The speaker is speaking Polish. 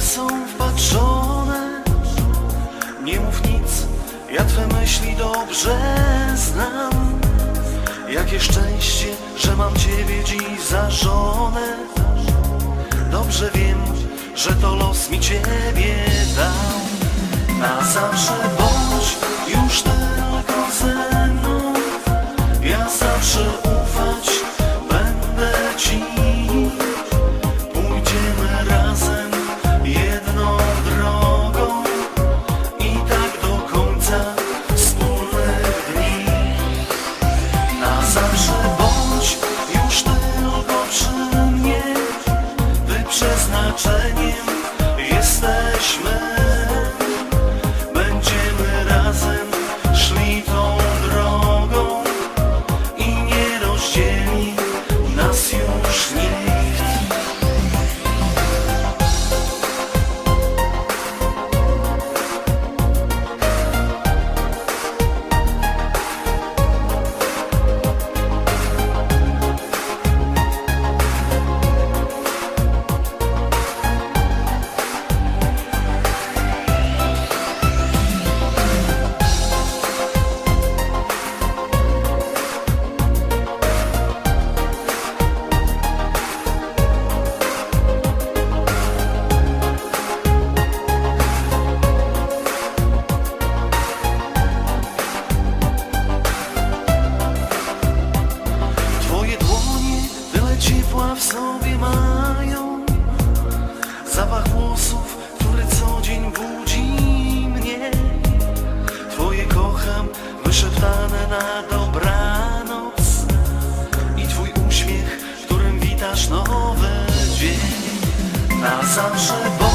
są wpatrzone. Nie mów nic, ja twe myśli dobrze znam. Jakie szczęście, że mam ciebie dziś za żonę. Dobrze wiem, że to los mi ciebie dał. Na zawsze bo 暂失不